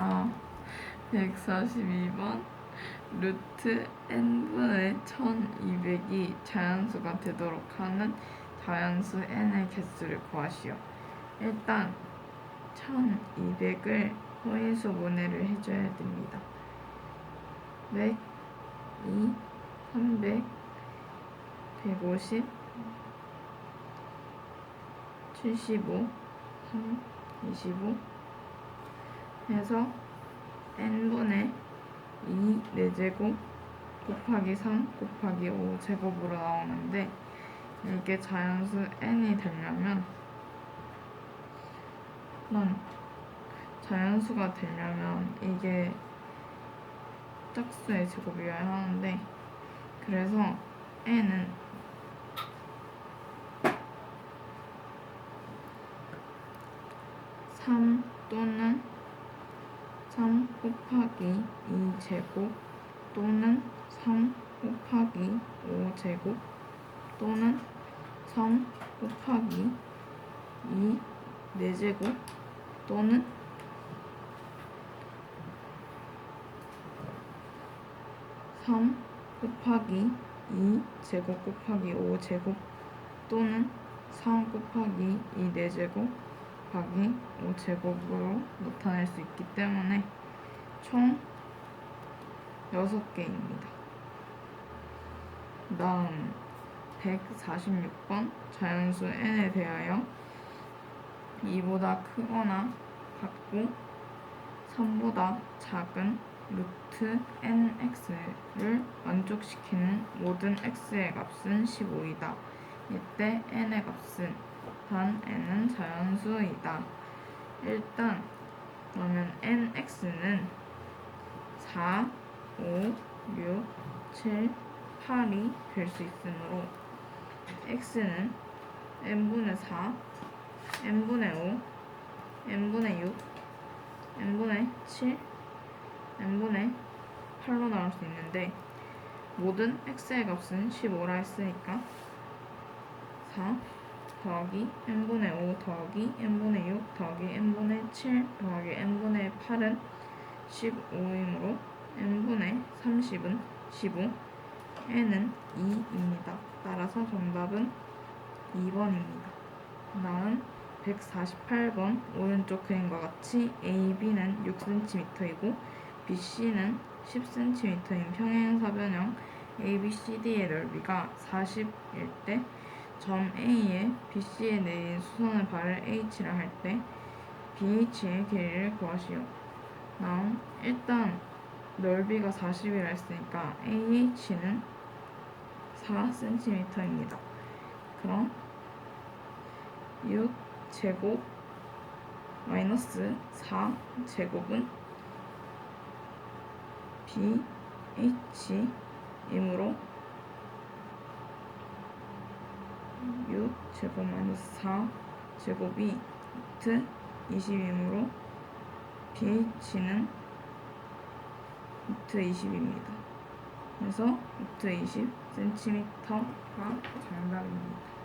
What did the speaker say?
아 142번 루트 n분의 1200이 자연수가 되도록 하는 자연수 n의 개수를 구하시오. 일단 1200을 허위수 분해를 해줘야 됩니다. 100, 2, 300, 150, 75, 3, 25 해서 n분의 2 4제곱 곱하기 3 곱하기 5 제곱으로 나오는데 이게 자연수 n이 되려면 난 자연수가 되려면 이게 짝수의 제곱이어야 하는데 그래서 n은 3 또는 3 곱하기 2제곱 또는 3 곱하기 5제곱 또는 3 곱하기 2 4제곱 또는 3 곱하기 2 제곱 곱하기 5 제곱 또는 3 곱하기 2 4제곱 곱하기 5 제곱으로 나타낼 수 있기 때문에 총 6개입니다. 다음 146번 자연수 n에 대하여 2보다 크거나 같고 3보다 작은 루트 nx를 만족시키는 모든 x의 값은 15이다. 이때 n의 값은 단 n은 자연수이다. 일단 그러면 nx는 4, 5, 6, 7, 8이 될 수 있으므로 x는 n분의 4, n분의 5, n분의 6, n분의 7, n분의 8로 나올 수 있는데 모든 x의 값은 15라 했으니까 4 더하기 n분의 5 더하기 n분의 6 더하기 n분의 7 더하기 n분의 8은 15이므로 n분의 30은 15 n은 2입니다. 따라서 정답은 2번입니다. 다음 148번 오른쪽 그림과 같이 AB는 6cm이고 BC는 10cm인 평행사변형 ABCD의 넓이가 40일 때 점 A에 BC에 내린 수선을 발을 H라 할 때 BH의 길이를 구하시오. 다음 일단 넓이가 40이라 했으니까 AH는 4cm입니다. 그럼 6 제곱 마이너스 4 제곱은 BH이므로 6 제곱 마이너스 4 제곱이 루트 20이므로 BH는 루트 20입니다. 그래서 루트 20cm가 정답입니다.